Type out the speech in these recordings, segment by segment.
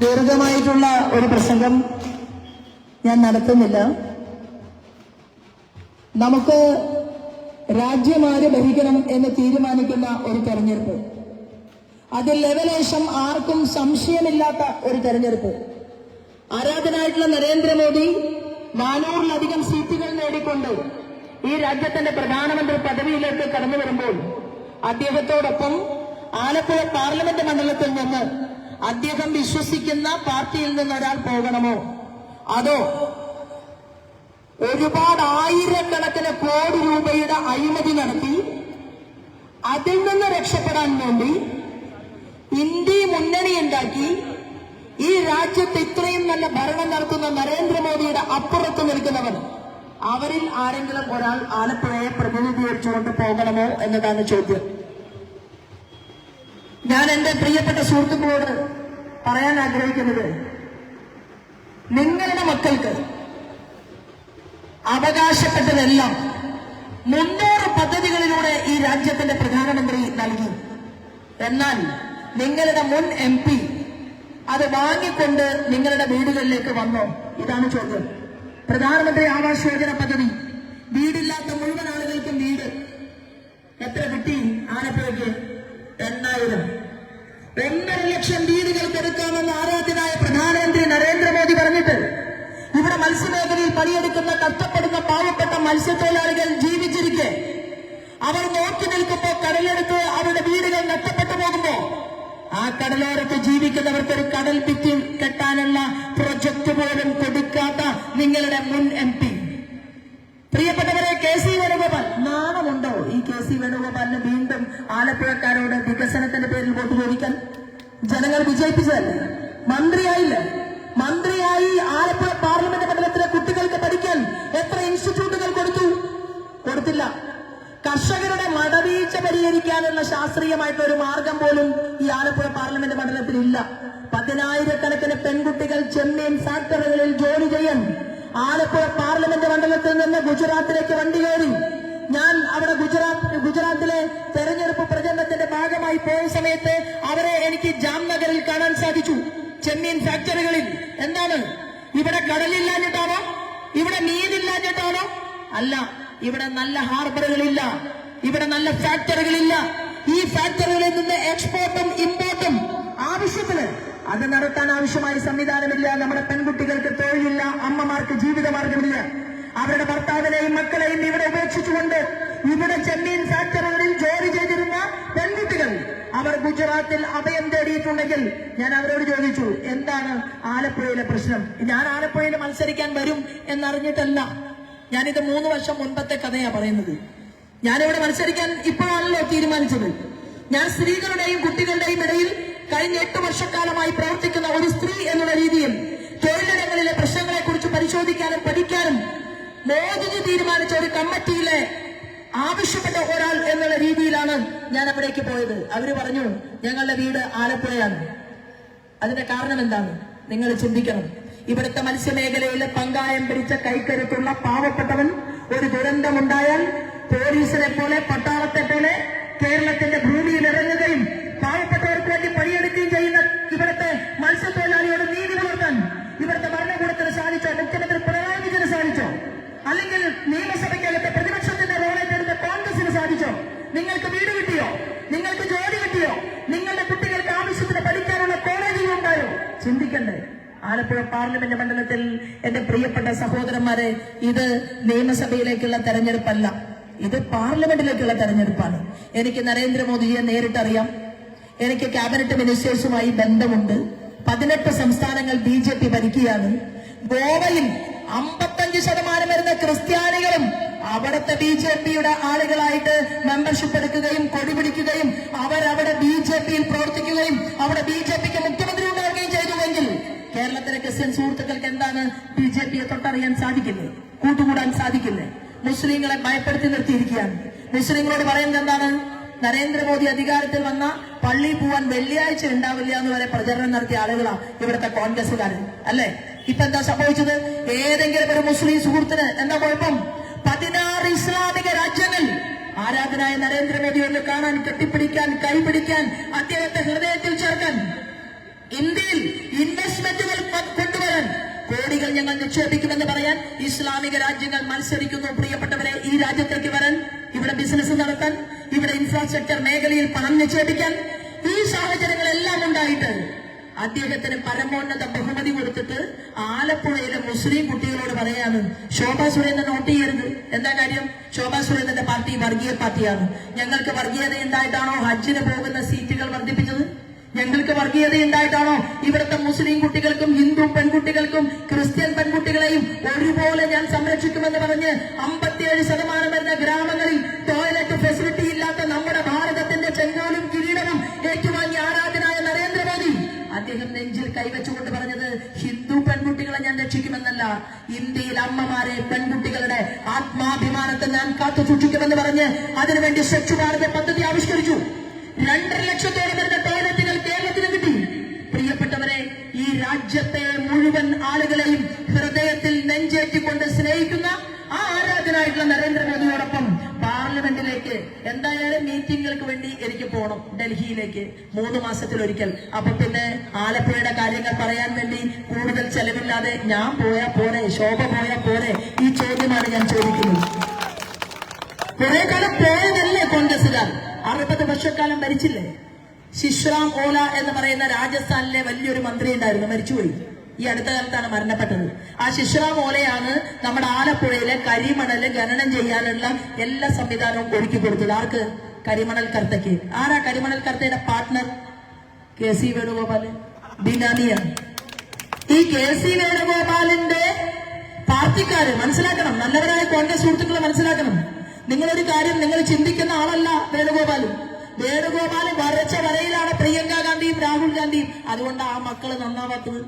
ദീർഘമായിട്ടുള്ള ഒരു പ്രസംഗം ഞാൻ നടത്തുന്നില്ല. നമുക്ക് രാജ്യം ആര് ഭരിക്കണം എന്ന് തീരുമാനിക്കുന്ന ഒരു തെരഞ്ഞെടുപ്പ്. അതിൽ ലെവലേശം ആർക്കും സംശയമില്ലാത്ത ഒരു തെരഞ്ഞെടുപ്പ്. ആരാധനായിട്ടുള്ള നരേന്ദ്രമോദി നാനൂറിലധികം സീറ്റുകൾ നേടിക്കൊണ്ട് ഈ രാജ്യത്തിന്റെ പ്രധാനമന്ത്രി പദവിയിലേക്ക് കടന്നു വരുമ്പോൾ അദ്ദേഹത്തോടൊപ്പം ആലപ്പുഴ പാർലമെന്റ് മണ്ഡലത്തിൽ നിന്ന് അദ്ദേഹം വിശ്വസിക്കുന്ന പാർട്ടിയിൽ നിന്ന് ഒരാൾ പോകണമോ? അതോ ഒരുപാട് ആയിരക്കണക്കിന് കോടി രൂപയുടെ അഴിമതി നടത്തി അതിൽ നിന്ന് രക്ഷപ്പെടാൻ വേണ്ടി ഇന്ത്യ മുന്നണി ഉണ്ടാക്കി ഈ രാജ്യത്ത് ഇത്രയും നല്ല ഭരണം നടത്തുന്ന നരേന്ദ്രമോദിയുടെ അപ്പുറത്ത് നിൽക്കുന്നവർ അവരിൽ ആരെങ്കിലും ഒരാൾ ആലപ്പുഴയെ പ്രതിനിധീകരിച്ചുകൊണ്ട് പോകണമോ എന്നതാണ് ചോദ്യം. ഞാൻ എന്റെ പ്രിയപ്പെട്ട സുഹൃത്തുക്കളോട് പറയാൻ ആഗ്രഹിക്കുന്നത് നിങ്ങളുടെ മക്കൾക്ക് അവകാശപ്പെട്ടതെല്ലാം മുന്നൂറ് പദ്ധതികളിലൂടെ ഈ രാജ്യത്തിന്റെ പ്രധാനമന്ത്രി നൽകി. എന്നാൽ നിങ്ങളുടെ മുൻ എം പി അത് വാങ്ങിക്കൊണ്ട് നിങ്ങളുടെ വീടുകളിലേക്ക് വന്നോ? ഇതാണ് ചോദ്യം. പ്രധാനമന്ത്രി ആവാസ് യോജന പദ്ധതി. വീടില്ലാത്ത മുഴുവൻ ആളുകൾക്കും വീട്. എത്ര കിട്ടി? ആലപ്പുഴയ്ക്ക് എണ്ണായിരം. ഒന്നര ലക്ഷം വീടുകൾ കൊടുക്കാമെന്ന് ആരാധ്യനായ പ്രധാനമന്ത്രി നരേന്ദ്രമോദി പറഞ്ഞിട്ട് ഇവിടെ മത്സ്യമേഖലയിൽ പണിയെടുക്കുന്ന കഷ്ടപ്പെടുന്ന പാവപ്പെട്ട മത്സ്യത്തൊഴിലാളികൾ ജീവിച്ചിരിക്കെ. അവർ നോക്കി നിൽക്കുമ്പോൾ കടലെടുത്ത് അവരുടെ വീടുകൾ നഷ്ടപ്പെട്ടു പോകുമ്പോ ആ കടലോരത്ത് ജീവിക്കുന്നവർക്ക് ഒരു കടൽ ഭിത്തി കെട്ടാനുള്ള പ്രൊജക്ട് പോലും കൊടുക്കാത്ത നിങ്ങളുടെ മുൻ എം പി. പ്രിയപ്പെട്ടവരെ കെ സി വേണുഗോപാൽ. നാണമുണ്ടോ ഈ കെ സി വേണുഗോപാലിന് വീണ്ടും ആലപ്പുഴക്കാരോട് വികസനത്തിന്റെ പേരിൽ വോട്ട് ചോദിക്കാൻ? ജനങ്ങൾ വിജയിപ്പിച്ചതല്ലേ? മന്ത്രിയായില്ലേ. മന്ത്രിയായി ആലപ്പുഴ പാർലമെന്റ് മണ്ഡലത്തിലെ കുട്ടികൾക്ക് പഠിക്കാൻ എത്ര ഇൻസ്റ്റിറ്റ്യൂട്ടുകൾ കൊടുത്തു? കൊടുത്തില്ല. കർഷകരുടെ മടവീഴ്ച പരിഹരിക്കാനുള്ള ശാസ്ത്രീയമായിട്ടുള്ള ഒരു മാർഗം പോലും ഈ ആലപ്പുഴ പാർലമെന്റ് മണ്ഡലത്തിൽ ഇല്ല പതിനായിരക്കണക്കിന് പെൺകുട്ടികൾ ചെമ്മീൻ ഫാക്ടറികളിൽ ജോലി ചെയ്യാൻ ആലപ്പുഴ പാർലമെന്റ് മണ്ഡലത്തിൽ നിന്ന് ഗുജറാത്തിലേക്ക് വണ്ടി കയറി. ഞാൻ അവിടെ ഗുജറാത്ത് ഗുജറാത്തിലെ തെരഞ്ഞെടുപ്പ് പ്രചരണത്തിന്റെ ഭാഗമായി പോയ സമയത്ത് അവരെ എനിക്ക് ജാംനഗറിൽ കാണാൻ സാധിച്ചു. ചെമ്മീൻ ഫാക്ടറികളിൽ. എന്താണ്? ഇവിടെ കടലില്ലാഞ്ഞിട്ടാണോ? ഇവിടെ മീനില്ലാഞ്ഞിട്ടാണോ? അല്ല ഇവിടെ നല്ല ഹാർബറുകളില്ല. ഇവിടെ നല്ല ഫാക്ടറികളില്ല. ഈ ഫാക്ടറികളിൽ നിന്ന് എക്സ്പോർട്ടും ഇമ്പോർട്ടും ആവശ്യത്തിന് അത് നടത്താൻ ആവശ്യമായ സംവിധാനമില്ല. നമ്മുടെ പെൺകുട്ടികൾക്ക് തൊഴിലില്ല അമ്മമാർക്ക് ജീവിതമാർഗമില്ല അവരുടെ ഭർത്താവിനെയും മക്കളെയും ഇവിടെ ഉപേക്ഷിച്ചുകൊണ്ട് ഇവിടെ ചെമ്മീൻ ഫാക്ടറികളിൽ ജോലി ചെയ്തിരുന്ന പെൺകുട്ടികൾ അവർ ഗുജറാത്തിൽ അഭയം തേടിയിട്ടുണ്ടെങ്കിൽ ഞാൻ അവരോട് ചോദിച്ചു എന്താണ് ആലപ്പുഴയിലെ പ്രശ്നം? ഞാൻ ആലപ്പുഴയിൽ മത്സരിക്കാൻ വരും എന്നറിഞ്ഞിട്ടല്ല. ഞാനിത് മൂന്ന് വർഷം മുൻപത്തെ കഥയാണ് പറയുന്നത്. ഞാനിവിടെ മത്സരിക്കാൻ ഇപ്പോഴാണല്ലോ തീരുമാനിച്ചത്. ഞാൻ സ്ത്രീകളുടെയും കുട്ടികളുടെയും ഇടയിൽ കഴിഞ്ഞ എട്ട് വർഷക്കാലമായി പ്രവർത്തിക്കുന്ന ഒരു സ്ത്രീ എന്നുള്ള രീതിയിൽ തൊഴിലിടങ്ങളിലെ പ്രശ്നങ്ങളെ കുറിച്ച് പരിശോധിക്കാനും പഠിക്കാനും മോദിജി തീരുമാനിച്ച ഒരു കമ്മിറ്റിയിലെ ആവശ്യപ്പെട്ട ഒരാൾ എന്നുള്ള രീതിയിലാണ് ഞാൻ അവിടേക്ക് പോയത്. അവർ പറഞ്ഞു ഞങ്ങളുടെ വീട് ആലപ്പുഴയാണ്. അതിന്റെ കാരണം എന്താണ്? നിങ്ങൾ ചിന്തിക്കണം. ഇവിടുത്തെ മത്സ്യമേഖലയിലെ പങ്കായം പിടിച്ച കൈക്കരുത്തുള്ള പാവപ്പെട്ടവൻ ഒരു ദുരന്തമുണ്ടായാൽ പോലീസിനെ പോലെ പട്ടാളത്തെ പോലെ കേരളത്തിന്റെ ഭൂമിയിൽ ഇറങ്ങുകയും പാവപ്പെട്ടവർക്ക് വേണ്ടി പണിയെടുക്കുകയും ചെയ്യുന്ന ഇവിടുത്തെ മത്സ്യത്തൊഴിലാളിയോട് നീതി പുലർത്താൻ ഇവിടുത്തെ ഭരണകൂടത്തിന് സാധിച്ചോ മുഖ്യമന്ത്രി പിണറായി വിജയന് സാധിച്ചോ അല്ലെങ്കിൽ നിയമസഭയ്ക്കകത്തെ പ്രതിപക്ഷത്തിന്റെ റോളേറ്റെടുത്ത കോൺഗ്രസിന് സാധിച്ചോ നിങ്ങൾക്ക് വീട് കിട്ടിയോ നിങ്ങൾക്ക് ജോലി കിട്ടിയോ നിങ്ങളുടെ കുട്ടികൾക്ക് ആവശ്യത്തിന് പഠിക്കാനുള്ള കോളേജുകൾ ഉണ്ടായോ ചിന്തിക്കണ്ടേ ആലപ്പുഴ പാർലമെന്റ് മണ്ഡലത്തിൽ എന്റെ പ്രിയപ്പെട്ട സഹോദരന്മാരെ ഇത് നിയമസഭയിലേക്കുള്ള തെരഞ്ഞെടുപ്പല്ല. ഇത് പാർലമെന്റിലേക്കുള്ള തെരഞ്ഞെടുപ്പാണ്. എനിക്ക് നരേന്ദ്രമോദിയെ നേരിട്ടറിയാം. എനിക്ക് ക്യാബിനറ്റ് മിനിസ്റ്റേഴ്സുമായി ബന്ധമുണ്ട്. പതിനെട്ട് സംസ്ഥാനങ്ങൾ ബി ജെ പി ഭരിക്കുകയാണ്. ഗോവയിൽ അമ്പത്തഞ്ച് ശതമാനം വരുന്ന ക്രിസ്ത്യാനികളും അവിടുത്തെ ബി ജെ പിയുടെ ആളുകളായിട്ട് മെമ്പർഷിപ്പ് എടുക്കുകയും കൊടി പിടിക്കുകയും അവരവിടെ ബി ജെ പിയിൽ പ്രവർത്തിക്കുകയും അവിടെ ബി ജെ പിക്ക് മുഖ്യമന്ത്രി കേരളത്തിലെ ക്രിസ്ത്യൻ സുഹൃത്തുക്കൾക്ക് എന്താണ് ബി ജെ പിയെ തൊട്ടറിയാൻ സാധിക്കുന്നത്? കൂട്ടുകൂടാൻ സാധിക്കുന്നത്? മുസ്ലിങ്ങളെ ഭയപ്പെടുത്തി നിർത്തിയിരിക്കുകയാണ്. മുസ്ലിങ്ങളോട് പറയുന്നത് എന്താണ്? നരേന്ദ്രമോദി അധികാരത്തിൽ വന്ന പള്ളി പോവാൻ വെള്ളിയാഴ്ച ഉണ്ടാവില്ല എന്ന് വരെ പ്രചരണം നടത്തിയ ആളുകളാണ് ഇവിടുത്തെ കോൺഗ്രസ്സുകാരൻ അല്ലെ? ഇപ്പൊ എന്താ സംഭവിച്ചത്? ഏതെങ്കിലും ഒരു മുസ്ലിം സുഹൃത്തിന് എന്താ കുഴപ്പം? പതിനാറ് ഇസ്ലാമിക രാജ്യങ്ങൾ ആരാധനായ നരേന്ദ്രമോദി ഒന്ന് കാണാൻ കെട്ടിപ്പിടിക്കാൻ കൈപിടിക്കാൻ അദ്ദേഹത്തെ ഹൃദയത്തിൽ ചേർക്കാൻ ഇന്ത്യയിൽ ഇൻവെസ്റ്റ്മെന്റുകൾ കൊണ്ടുവരാൻ കോടികൾ ഞങ്ങൾ നിക്ഷേപിക്കുമെന്ന് പറയാൻ ഇസ്ലാമിക രാജ്യങ്ങൾ മത്സരിക്കുന്നു. പ്രിയപ്പെട്ടവരെ ഈ രാജ്യത്തേക്ക് വരാൻ ഇവിടെ ബിസിനസ് നടത്താൻ ഇവിടെ ഇൻഫ്രാസ്ട്രക്ചർ മേഖലയിൽ പണം നിക്ഷേപിക്കാൻ ഈ സാഹചര്യങ്ങളെല്ലാം ഉണ്ടായിട്ട് അദ്ദേഹത്തിന് പരമോന്നത ബഹുമതി കൊടുത്തിട്ട് ആലപ്പുഴയിലെ മുസ്ലിം കുട്ടികളോട് പറയാണ് ശോഭാ സുരേന്ദ്രൻ നോട്ട് ചെയ്യരുത്. എന്താ കാര്യം? ശോഭാ സുരേന്ദ്രന്റെ പാർട്ടി വർഗീയ പാർട്ടിയാണ്. ഞങ്ങൾക്ക് വർഗീയത ഉണ്ടായിട്ടാണോ ഹജ്ജിന് പോകുന്ന സീറ്റുകൾ വർദ്ധിപ്പിച്ചത്? ഞങ്ങൾക്ക് ഉണ്ടായിട്ടാണോ ഇവിടുത്തെ മുസ്ലിം കുട്ടികൾക്കും ഹിന്ദു പെൺകുട്ടികൾക്കും ക്രിസ്ത്യൻ പെൺകുട്ടികളെയും ഒരുപോലെ ഞാൻ സംരക്ഷിക്കുമെന്ന് പറഞ്ഞ് അമ്പത്തിയേഴ് ശതമാനം വരുന്ന ഗ്രാമങ്ങളിൽ ടോയ്ലറ്റ് ഫെസിലിറ്റി ഇല്ലാത്ത നമ്മുടെ ഭാരതത്തിന്റെ ചെങ്കോലും കിരീടവും ഏറ്റുവാങ്ങിയ ആരാധനായ നരേന്ദ്രമോദി. അദ്ദേഹം നെഞ്ചിൽ കൈവച്ചുകൊണ്ട് പറഞ്ഞത് ഹിന്ദു പെൺകുട്ടികളെ ഞാൻ രക്ഷിക്കുമെന്നല്ല ഇന്ത്യയിൽ അമ്മമാരെ പെൺകുട്ടികളുടെ ആത്മാഭിമാനത്തെ ഞാൻ കാത്തു സൂക്ഷിക്കുമെന്ന് പറഞ്ഞ് അതിനുവേണ്ടി സ്വച്ഛ് ഭാരത പദ്ധതി ആവിഷ്കരിച്ചു. രണ്ടര ലക്ഷത്തോളം വരുന്ന ടോയ്ലറ്റുകൾ കേരളത്തിന് കിട്ടി പ്രിയപ്പെട്ടവരെ ഈ രാജ്യത്തെ മുഴുവൻ ആളുകളെയും ഹൃദയത്തിൽ നെഞ്ചേറ്റിക്കൊണ്ട് സ്നേഹിക്കുന്ന ആ ആരാധനായിട്ടുള്ള നരേന്ദ്രമോദിയോടൊപ്പം പാർലമെന്റിലേക്ക് എന്തായാലും മീറ്റിങ്ങുകൾക്ക് വേണ്ടി എനിക്ക് പോകണം ഡൽഹിയിലേക്ക്. മൂന്ന് മാസത്തിൽ ഒരിക്കൽ. അപ്പൊ പിന്നെ ആലപ്പുഴയുടെ കാര്യങ്ങൾ പറയാൻ വേണ്ടി കൂടുതൽ ചെലവില്ലാതെ ഞാൻ പോയാ പോരെ ശോഭ പോയാ പോരെ ഈ ചോദ്യമാണ് ഞാൻ ചോദിക്കുന്നത്. കുറെ കാലം പോയതല്ലേ കോൺഗ്രസ്സുകാർ? അറുപത് വർഷക്കാലം ഭരിച്ചില്ലേ? ശിശ്രാം ഓല എന്ന് പറയുന്ന രാജസ്ഥാനിലെ വലിയൊരു മന്ത്രി ഉണ്ടായിരുന്നു. മരിച്ചുപോയി. ഈ അടുത്ത കാലത്താണ് മരണപ്പെട്ടത്. ആ ശിശ്രാം ഓലയാണ് നമ്മുടെ ആലപ്പുഴയിലെ കരിമണൽ ഖനനം ചെയ്യാനുള്ള എല്ലാ സംവിധാനവും ഒരുക്കി കൊടുത്തത്. ആർക്ക്? കരിമണൽ കർത്തയ്ക്ക്. ആരാ കരിമണൽ കർത്തയുടെ പാർട്ട്ണർ കെ സി വേണുഗോപാൽ. ബിനാമിയാണ്. ഈ കെ സി വേണുഗോപാലിന്റെ പാർട്ടിക്കാര് മനസ്സിലാക്കണം. നല്ലവരായ കോൺഗ്രസ് സുഹൃത്തുക്കളെ മനസ്സിലാക്കണം. നിങ്ങളൊരു കാര്യം നിങ്ങൾ ചിന്തിക്കുന്ന ആളല്ല വേണുഗോപാലും. വേണുഗോപാൽ വരച്ച വരയിലാണ് പ്രിയങ്ക ഗാന്ധിയും രാഹുൽ ഗാന്ധിയും. അതുകൊണ്ട് ആ മക്കൾ നന്നാവാത്തത്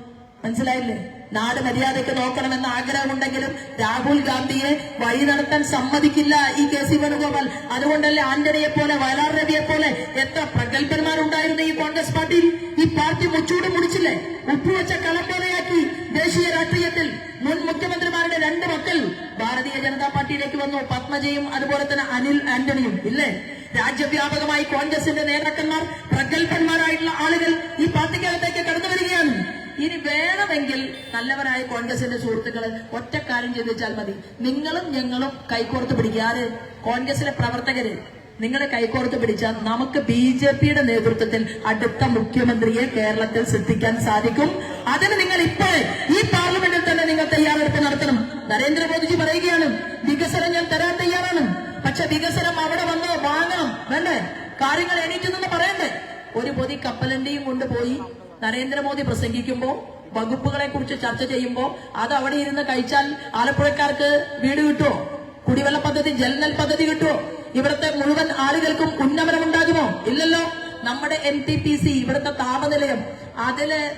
മനസ്സിലായില്ലേ? നാട് മര്യാദയ്ക്ക് നോക്കണമെന്ന് ആഗ്രഹമുണ്ടെങ്കിലും രാഹുൽ ഗാന്ധിയെ വഴി നടത്താൻ സമ്മതിക്കില്ല ഈ കെ സി വേണുഗോപാൽ. അതുകൊണ്ടല്ലേ ആന്റണിയെ പോലെ വയലാർ രവിയെ പോലെ എത്ര പ്രഗത്ഭന്മാരുണ്ടായിരുന്നു ഈ കോൺഗ്രസ് പാർട്ടിയിൽ? ഈ പാർട്ടി മുച്ചൂട് മുടിച്ചില്ലേ? ഉപ്പുവെച്ച കളം പോലെയാക്കി ദേശീയ രാഷ്ട്രീയത്തിൽ മുൻ മുഖ്യമന്ത്രിമാരുടെ രണ്ട് മക്കൾ ഭാരതീയ ജനതാ പാർട്ടിയിലേക്ക് വന്നു. പത്മജയും അതുപോലെ തന്നെ അനിൽ ആന്റണിയും. ഇല്ലേ? രാജ്യവ്യാപകമായി കോൺഗ്രസിന്റെ നേതാക്കന്മാർ പ്രഗത്ഭന്മാരായിട്ടുള്ള ആളുകൾ ഈ പാർട്ടിക്കകത്തേക്ക് കടന്നു വരികയാണ്. ഇനി വേണമെങ്കിൽ നല്ലവരായ കോൺഗ്രസിന്റെ സുഹൃത്തുക്കളെ ഒറ്റക്കാര്യം ചിന്തിച്ചാൽ മതി. നിങ്ങളും ഞങ്ങളും കൈകോർത്ത് പിടിക്കുക. ആര്? കോൺഗ്രസിലെ പ്രവർത്തകര്. നിങ്ങളെ കൈകോർത്ത് പിടിച്ചാൽ നമുക്ക് ബി ജെ പിയുടെ നേതൃത്വത്തിൽ അടുത്ത മുഖ്യമന്ത്രിയെ കേരളത്തിൽ സിദ്ധിക്കാൻ സാധിക്കും. അതിന് നിങ്ങൾ ഇപ്പോൾ ഈ പാർലമെന്റിൽ തന്നെ നിങ്ങൾ തയ്യാറെടുപ്പ് നടത്തണം. നരേന്ദ്രമോദിജി പറയുകയാണ് വികസനം ഞാൻ തരാൻ തയ്യാറാണ്. പക്ഷെ വികസനം അവിടെ വന്ന്? വാങ്ങണം വേണ്ടേ കാര്യങ്ങൾ എണീറ്റുന്ന പറയണ്ടേ? ഒരു പൊതി കപ്പലന്റെയും കൊണ്ടുപോയി നരേന്ദ്രമോദി പ്രസംഗിക്കുമ്പോ വകുപ്പുകളെ കുറിച്ച് ചർച്ച ചെയ്യുമ്പോ അത് അവിടെ ഇരുന്ന് കഴിച്ചാൽ ആലപ്പുഴക്കാർക്ക് വീട് കിട്ടുമോ കുടിവെള്ള പദ്ധതി ജലനൽ പദ്ധതി കിട്ടുമോ ഇവിടുത്തെ മുഴുവൻ ആളുകൾക്കും ഉന്നമനം ഉണ്ടാകുമോ? ഇല്ലല്ലോ. നമ്മുടെ എൻ ടി പി സി ഇവിടുത്തെ താപനിലയം അതിൽ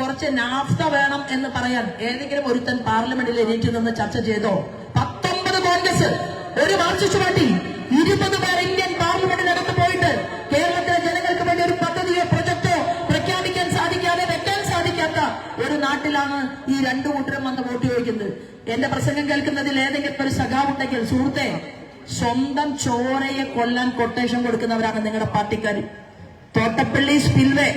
കുറച്ച് നാഫ്ത വേണം എന്ന് പറയാൻ ഏതെങ്കിലും ഒരുത്തൻ പാർലമെന്റിൽ എണീറ്റ് നിന്ന് ചർച്ച ചെയ്തോ? പത്തൊമ്പത് കോൺഗ്രസ്. ഒരു മാർക്സിസ്റ്റ് പാർട്ടി ഇരുപത് പേർ ഇന്ത്യൻ പാർലമെന്റിനകത്ത് പോയിട്ട് കേരളത്തിലെ ജനങ്ങൾക്ക് വേണ്ടി ഒരു പദ്ധതിയോ പ്രൊജക്ടോ പ്രഖ്യാപിക്കാൻ സാധിക്കാതെ വെക്കാൻ സാധിക്കാത്ത ഒരു നാട്ടിലാണ് ഈ രണ്ടു കൂട്ടരും വന്ന് വോട്ട് ചോദിക്കുന്നത്. എന്റെ പ്രസംഗം കേൾക്കുന്നതിൽ ഏതെങ്കിലും ഒരു സഖാവുണ്ടെങ്കിൽ സുഹൃത്തെ സ്വന്തം ചോരയെ കൊല്ലാൻ കൊട്ടേഷൻ കൊടുക്കുന്നവരാണ് നിങ്ങളുടെ പാർട്ടിക്കാർ തോട്ടപ്പള്ളി സ്പിൽവേ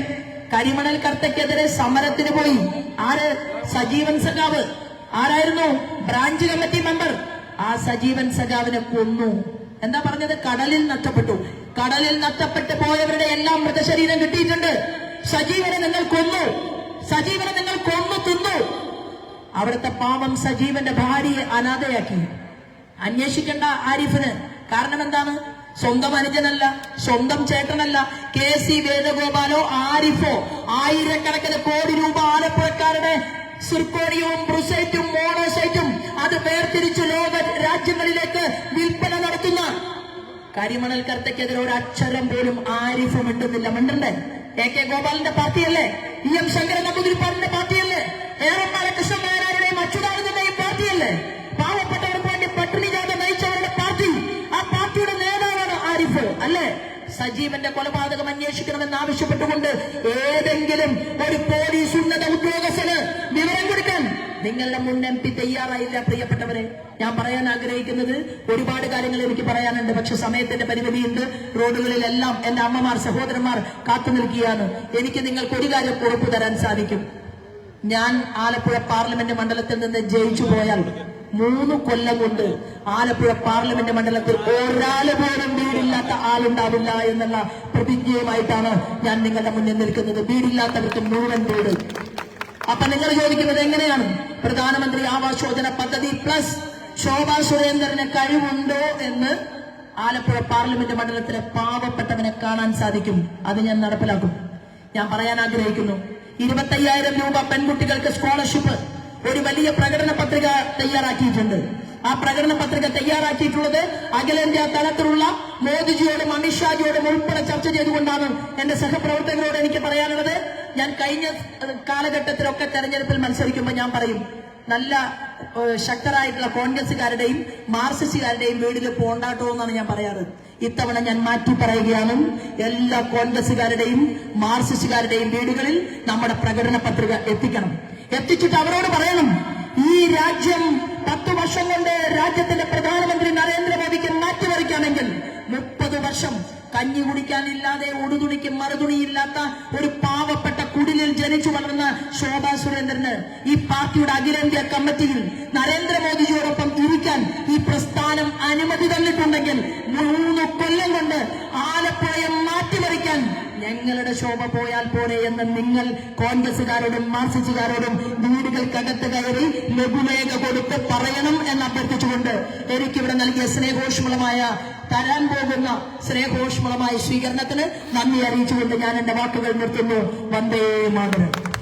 കരിമണൽ കർത്തയ്ക്കെതിരെ സമരത്തിന് പോയി. ആര്? സജീവൻ സഖാവ്. ആരായിരുന്നു? Branch committee member. ആ സജീവൻ സഖാവിനെ കൊന്നു. എന്താ പറഞ്ഞത്? കടലിൽ നഷ്ടപ്പെട്ടു. കടലിൽ നഷ്ടപ്പെട്ടു പോയവരുടെ എല്ലാം മൃതശരീരം കിട്ടിയിട്ടുണ്ട്. സജീവനെ നിങ്ങൾ കൊന്നു. സജീവനെ നിങ്ങൾ കൊന്നു തിന്നു. അവിടുത്തെ പാവം സജീവന്റെ ഭാര്യയെ അനാഥയാക്കി. അന്വേഷിക്കേണ്ട ആരിഫിന്. കാരണം എന്താണ്? സ്വന്തം അനുജനല്ല സ്വന്തം ചേട്ടനല്ല കെ സി വേദഗോപാലോ ആരിഫോ ആയിരക്കണക്കിന് കോടി രൂപ ആലപ്പുഴക്കാരുടെ സിർക്കോണിയവും ബ്രുസൈറ്റും മോണോസൈറ്റും അത് വേർതിരിച്ച് ലോക രാജ്യങ്ങളിലേക്ക് വിൽപ്പന നടത്തുന്ന കരിമണൽ കർത്തയ്ക്കെതിരെ ഒരു അക്ഷരം പോലും ആരിഫ് ഇട്ടുന്നില്ല. മിണ്ടണ്ടേ? എ കെ ഗോപാലിന്റെ പാർട്ടിയല്ലേ? ഇ എം ശങ്കരൻ നമ്പൂതിരിപ്പാടിന്റെ പാർട്ടിയല്ലേ? ഏറന്മാരെ കൃഷ്ണനാരായണന്റെയും അച്യുതാനന്ദന്റെയും പാർട്ടിയല്ലേ? പാവപ്പെട്ടവർക്ക് വേണ്ടി പട്ടിണി ജാഥ നയിച്ചവരുടെ പാർട്ടി. ആ പാർട്ടിയുടെ നേതാവാണ് ആരിഫ് അല്ലേ? സജീവന്റെ കൊലപാതകം അന്വേഷിക്കണമെന്ന് ആവശ്യപ്പെട്ടുകൊണ്ട് ഏതെങ്കിലും ഒരു പോലീസ് നിങ്ങളുടെ മുൻ എം പി തയ്യാറായില്ല പ്രിയപ്പെട്ടവരെ. ഞാൻ പറയാൻ ആഗ്രഹിക്കുന്നത് ഒരുപാട് കാര്യങ്ങൾ എനിക്ക് പറയാനുണ്ട്. പക്ഷെ സമയത്തിന്റെ പരിമിതിയുണ്ട്. റോഡുകളിലെല്ലാം എന്റെ അമ്മമാർ സഹോദരന്മാർ കാത്തു നിൽക്കുകയാണ്. എനിക്ക് നിങ്ങൾക്ക് ഒരു കാര്യം ഉറപ്പു തരാൻ സാധിക്കും. ഞാൻ ആലപ്പുഴ പാർലമെന്റ് മണ്ഡലത്തിൽ നിന്ന് ജയിച്ചു പോയാൽ മൂന്ന് കൊല്ലം കൊണ്ട് ആലപ്പുഴ പാർലമെന്റ് മണ്ഡലത്തിൽ ഒരാൾ പോലും വീടില്ലാത്ത ആളുണ്ടാവില്ല എന്നുള്ള പ്രതിജ്ഞയുമായിട്ടാണ് ഞാൻ നിങ്ങളുടെ മുന്നിൽ നിൽക്കുന്നത്. വീടില്ലാത്തവർക്ക് മുഴുവൻ വീട്. അപ്പൊ നിങ്ങൾ ചോദിക്കുന്നത് എങ്ങനെയാണ്? പ്രധാനമന്ത്രി ആവാസ് യോജന പദ്ധതി പ്ലസ് ശോഭാ സുരേന്ദ്രന് കഴിവുണ്ടോ എന്ന് ആലപ്പുഴ പാർലമെന്റ് മണ്ഡലത്തിലെ പാവപ്പെട്ടവനെ കാണാൻ സാധിക്കും. അത് ഞാൻ നടപ്പിലാക്കും. ഞാൻ പറയാൻ ആഗ്രഹിക്കുന്നു. ഇരുപത്തയ്യായിരം രൂപ പെൺകുട്ടികൾക്ക് സ്കോളർഷിപ്പ് ഒരു വലിയ പ്രകടന പത്രിക തയ്യാറാക്കിയിട്ടുണ്ട്. ആ പ്രകടന പത്രിക തയ്യാറാക്കിയിട്ടുള്ളത് അഖിലേന്ത്യാ തലത്തിലുള്ള മോദിജിയോടും അമിത്ഷാജിയോടും ഉൾപ്പെടെ ചർച്ച ചെയ്തുകൊണ്ടാണ് എന്റെ സഹപ്രവർത്തകരോട് എനിക്ക് പറയാനുള്ളത്. ഞാൻ കഴിഞ്ഞ കാലഘട്ടത്തിലൊക്കെ തെരഞ്ഞെടുപ്പിൽ മത്സരിക്കുമ്പോൾ ഞാൻ പറയും നല്ല ശക്തരായിട്ടുള്ള കോൺഗ്രസുകാരുടെയും മാർക്സിസ്റ്റുകാരുടെയും വീടിൽ പോണ്ടാട്ടോ എന്നാണ് ഞാൻ പറയാറ്. ഇത്തവണ ഞാൻ മാറ്റി പറയുകയാണ് എല്ലാ കോൺഗ്രസുകാരുടെയും മാർക്സിസ്റ്റുകാരുടെയും വീടുകളിൽ നമ്മുടെ പ്രകടന പത്രിക എത്തിക്കണം. എത്തിച്ചിട്ട് അവരോട് പറയണം ഈ രാജ്യം പത്ത് വർഷം കൊണ്ട് രാജ്യത്തിന്റെ പ്രധാനമന്ത്രി നരേന്ദ്രമോദിക്ക് മാറ്റിമറിക്കാമെങ്കിൽ മുപ്പത് വർഷം കഞ്ഞി കുടിക്കാനില്ലാതെ ഉടുതുണിക്ക് മറുതുണിയില്ലാത്ത ഒരു പാവപ്പെട്ട കുടിലിൽ ജനിച്ചു വളർന്ന ശോഭാ സുരേന്ദ്രന് ഈ പാർട്ടിയുടെ അഖിലേന്ത്യാ കമ്മിറ്റിയിൽ നരേന്ദ്രമോദിജിയോടൊപ്പം ഇരിക്കാൻ ഈ അനുമതി തന്നിട്ടുണ്ടെങ്കിൽ മൂന്ന് കൊല്ലം കൊണ്ട് ആലപ്പുഴയെ മാറ്റിമറിക്കാൻ ഞങ്ങളുടെ ശോഭ പോയാൽ പോരെ എന്ന് നിങ്ങൾ കോൺഗ്രസുകാരോടും മാർസിസ്റ്റുകാരോടും വീടുകൾക്കകത്ത് കയറി ലഘുലേഖ കൊടുത്ത് പറയണം എന്ന് അഭ്യർത്ഥിച്ചുകൊണ്ട് എനിക്കിവിടെ നൽകിയ സ്നേഹോഷ്മളമായ തരാൻ പോകുന്ന സ്നേഹോഷ്മളമായ സ്വീകരണത്തിന് നന്ദി അറിയിച്ചുകൊണ്ട് ഞാൻ എന്റെ വാക്കുകൾ നിർത്തുന്നു. വന്ദേ മാതരം.